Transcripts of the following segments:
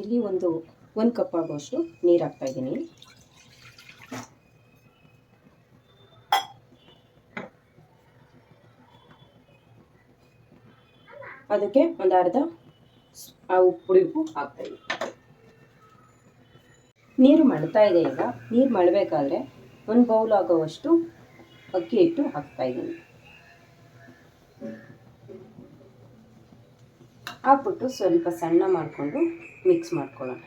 ಇಲ್ಲಿ ಒಂದು ಒಂದು ಕಪ್ ಆಗುವಷ್ಟು ನೀರು ಹಾಕ್ತಾ ಇದ್ದೀನಿ. ಅದಕ್ಕೆ ಒಂದು ಅರ್ಧ ಆ ಹಾಕ್ತಾ ಇದ್ದೀನಿ. ನೀರು ಮಳ್ತಾ ಇದೆ ಈಗ. ನೀರು ಮಳಬೇಕಾದ್ರೆ ಒಂದು ಬೌಲ್ ಆಗೋವಷ್ಟು ಅಕ್ಕಿ ಇಟ್ಟು ಹಾಕ್ತಾ ಇದ್ದೀನಿ. ಹಾಕ್ಬಿಟ್ಟು ಸ್ವಲ್ಪ ಸಣ್ಣ ಮಾಡಿಕೊಂಡು ಮಿಕ್ಸ್ ಮಾಡ್ಕೊಳ್ಳೋಣ.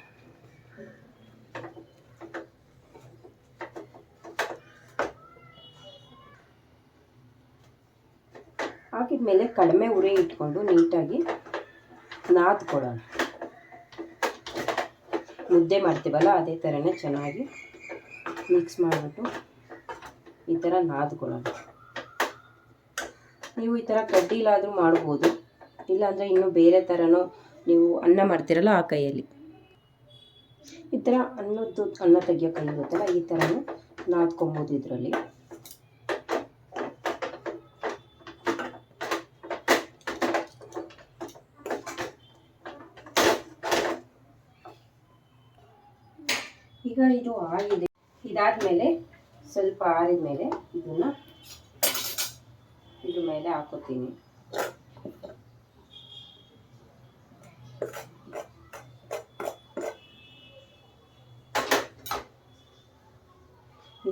ಹಾಕಿದ್ಮೇಲೆ ಕಡಿಮೆ ಉರಿ ಇಟ್ಕೊಂಡು ನೀಟಾಗಿ ನಾದ್ಕೊಳ್ಳೋಣ. ಮುದ್ದೆ ಮಾಡ್ತೀವಲ್ಲ ಅದೇ ಥರನೇ ಚೆನ್ನಾಗಿ ಮಿಕ್ಸ್ ಮಾಡಿಬಿಟ್ಟು ಈ ಥರ ನಾದ್ಕೊಳ್ಳೋಣ. ನೀವು ಈ ಥರ ಕಡ್ಡಿಲಾದರೂ ಮಾಡ್ಬೋದು. ಇಲ್ಲಾಂದರೆ ಇನ್ನೂ ಬೇರೆ ಥರನೂ ನೀವು ಅನ್ನ ಮಾಡ್ತೀರಲ್ಲ ಆ ಕೈಯಲ್ಲಿ. ಈ ಥರ ಅನ್ನದ್ದು ಅನ್ನ ತೆಗಿಯೋ ಕೈ ಈ ಥರನೂ ನಾದ್ಕೊಬೋದು ಇದರಲ್ಲಿ. ಈಗ ಇದು ಆಗಿದೆ. ಇದಾದಮೇಲೆ ಸ್ವಲ್ಪ ಆರಿದ ಮೇಲೆ ಇದನ್ನು ಇದ್ರ ಮೇಲೆ ಹಾಕೋತೀನಿ.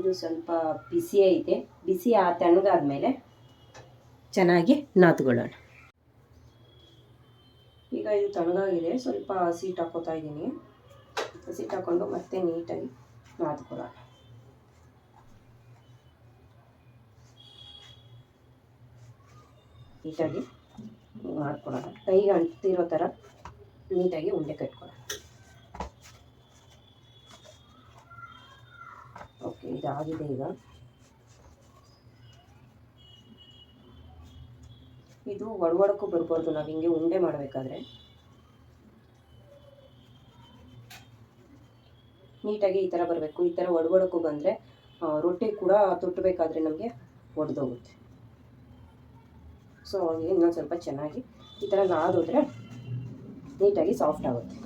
ಇದು ಸ್ವಲ್ಪ ಬಿಸಿ ಐತೆ ಬಿಸಿ ಆ ತಣ್ಣಗಾದ್ಮೇಲೆ ಚೆನ್ನಾಗಿ ನಾದ್ಕೊಳ್ಳೋಣ. ಈಗ ಇದು ತಣ್ಣಗಾಗಿದೆ. ಸ್ವಲ್ಪ ಹಸಿಟ್ಟು ಹಾಕೋತಾ ಇದ್ದೀನಿ. ಹಸಿಟ್ಟು ಹಾಕೊಂಡು ಮತ್ತೆ ನೀಟಾಗಿ ನಾದ್ಕೊಳ್ಳೋಣ. ನೀಟಾಗಿ ಮಾಡ್ಕೊಳ್ಳೋಣ ಕೈಗೆ ಅಂಟಿರೋ ಥರ ನೀಟಾಗಿ ಉಂಡೆ ಕಟ್ಕೊಳ್ಳೋಣ. ಇದಾಗಿದೆ ಈಗ. ಇದು ಒಡವಡಕ್ಕೂ ಬರ್ಬಾರ್ದು, ನಾವು ಹಿಂಗೆ ಉಂಡೆ ಮಾಡಬೇಕಾದ್ರೆ. ನೀಟಾಗಿ ಈ ಥರ ಬರಬೇಕು. ಈ ಥರ ಒಡವಡಕ್ಕೂ ಬಂದರೆ ರೊಟ್ಟಿ ಕೂಡ ತೊಟ್ಟಬೇಕಾದ್ರೆ ನಮಗೆ ಒಡೆದೋಗುತ್ತೆ. ಸೊ ಇನ್ನೊಂದು ಸ್ವಲ್ಪ ಚೆನ್ನಾಗಿ ಈ ಥರ ನಾದೋದ್ರೆ ನೀಟಾಗಿ ಸಾಫ್ಟ್ ಆಗುತ್ತೆ.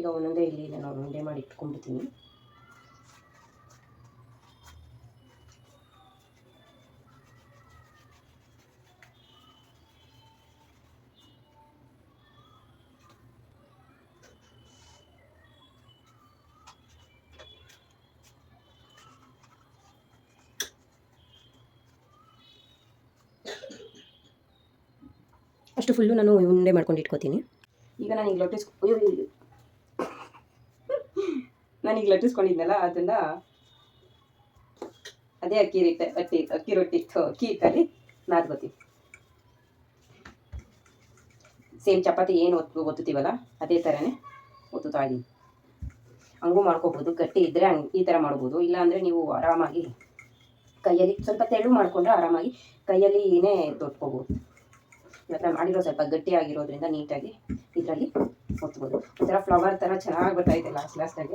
ಈಗ ಒಂದೊಂದೇ ಇಲ್ಲಿ ನಾನು ಉಂಡೆ ಮಾಡಿ ಇಟ್ಕೊಂಡ್ಬಿಡ್ತೀನಿ ಅಷ್ಟು ಫುಲ್ಲು ನಾನು ಉಂಡೆ ಮಾಡ್ಕೊಂಡು ಇಟ್ಕೋತೀನಿ ಈಗ ನಾನು ಈಗ ಅಯ್ಯೋ. ನಾನೀಗ ಲಟ್ಟಿಸ್ಕೊಂಡಿದ್ನಲ್ಲ, ಅದನ್ನ ಅದೇ ಅಕ್ಕಿ ರೊಟ್ಟಿ ಅಕ್ಕಿ ಅಕ್ಕಿ ರೊಟ್ಟಿ ಅಕ್ಕಿ ಹಿಟ್ಟಲ್ಲಿ ನಾದ್ಕೋತೀವಿ ಸೇಮ್ ಚಪಾತಿ ಏನು ಒತ್ತು ಒತ್ತುತ್ತೀವಲ್ಲ, ಅದೇ ಥರನೇ ಒತ್ತುತ್ತಾ ಇದ್ದೀನಿ ಹಂಗೂ ಮಾಡ್ಕೋಬೋದು, ಗಟ್ಟಿ ಇದ್ದರೆ ಹಂಗೆ ಈ ಥರ ಮಾಡ್ಬೋದು, ಇಲ್ಲಾಂದರೆ ನೀವು ಆರಾಮಾಗಿ ಕೈಯಲ್ಲಿ ಸ್ವಲ್ಪ ತೆಳು ಮಾಡಿಕೊಂಡ್ರೆ ಆರಾಮಾಗಿ ಕೈಯಲ್ಲಿ ಏನೇ ತೊಟ್ಕೋಬೋದು. ಇವತ್ತು ಮಾಡಿರೋ ಸ್ವಲ್ಪ ಗಟ್ಟಿ ಆಗಿರೋದ್ರಿಂದ ನೀಟಾಗಿ ಇದರಲ್ಲಿ ಒತ್ಬೋದು. ಒಂಥರ ಫ್ಲವರ್ ಥರ ಚೆನ್ನಾಗಿ ಬರ್ತಾಯಿದೆ ಲಾಸ್ಟ್ ಲಾಸ್ಟಾಗಿ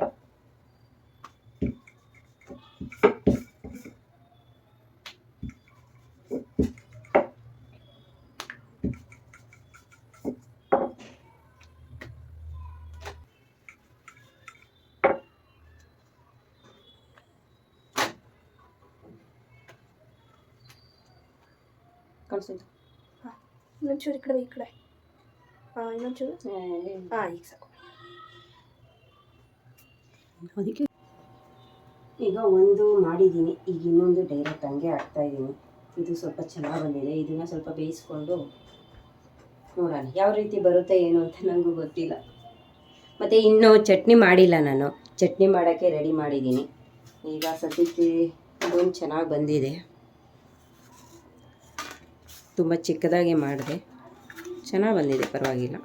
ಕಾಣಿಸ್ತು ಇನ್ನೊಂಚೂರು ಈ ಕಡೆ ಈ ಕಡೆ. ಹಾಂ ಇನ್ನೊಂಚೂರು? ಹಾಂ ಈಗ ಸಾಕು. ಅದಕ್ಕೆ ಈಗ ಒಂದು ಮಾಡಿದ್ದೀನಿ ಈಗ ಇನ್ನೊಂದು ಡೈರೆಕ್ಟ್ ಹಂಗೆ ಹಾಕ್ತಾ ಇದ್ದೀನಿ. ಇದು ಸ್ವಲ್ಪ ಚೆನ್ನಾಗಿ ಬಂದಿದೆ ಇದನ್ನು ಸ್ವಲ್ಪ ಬೇಯಿಸ್ಕೊಂಡು ನೋಡೋಣ ಯಾವ ರೀತಿ ಬರುತ್ತೆ ಏನು ಅಂತ ನನಗೂ ಗೊತ್ತಿಲ್ಲ. ಮತ್ತು ಇನ್ನೂ ಚಟ್ನಿ ಮಾಡಿಲ್ಲ ನಾನು ಚಟ್ನಿ ಮಾಡೋಕ್ಕೆ ರೆಡಿ ಮಾಡಿದ್ದೀನಿ. ಈಗ ಸದ್ಯಕ್ಕೆ ಇದೊಂದು ಚೆನ್ನಾಗಿ ಬಂದಿದೆ. ತುಂಬ ಚಿಕ್ಕದಾಗಿ ಮಾಡಿದೆ. ಚೆನ್ನಾಗಿ ಬಂದಿದೆ ಪರವಾಗಿಲ್ಲ.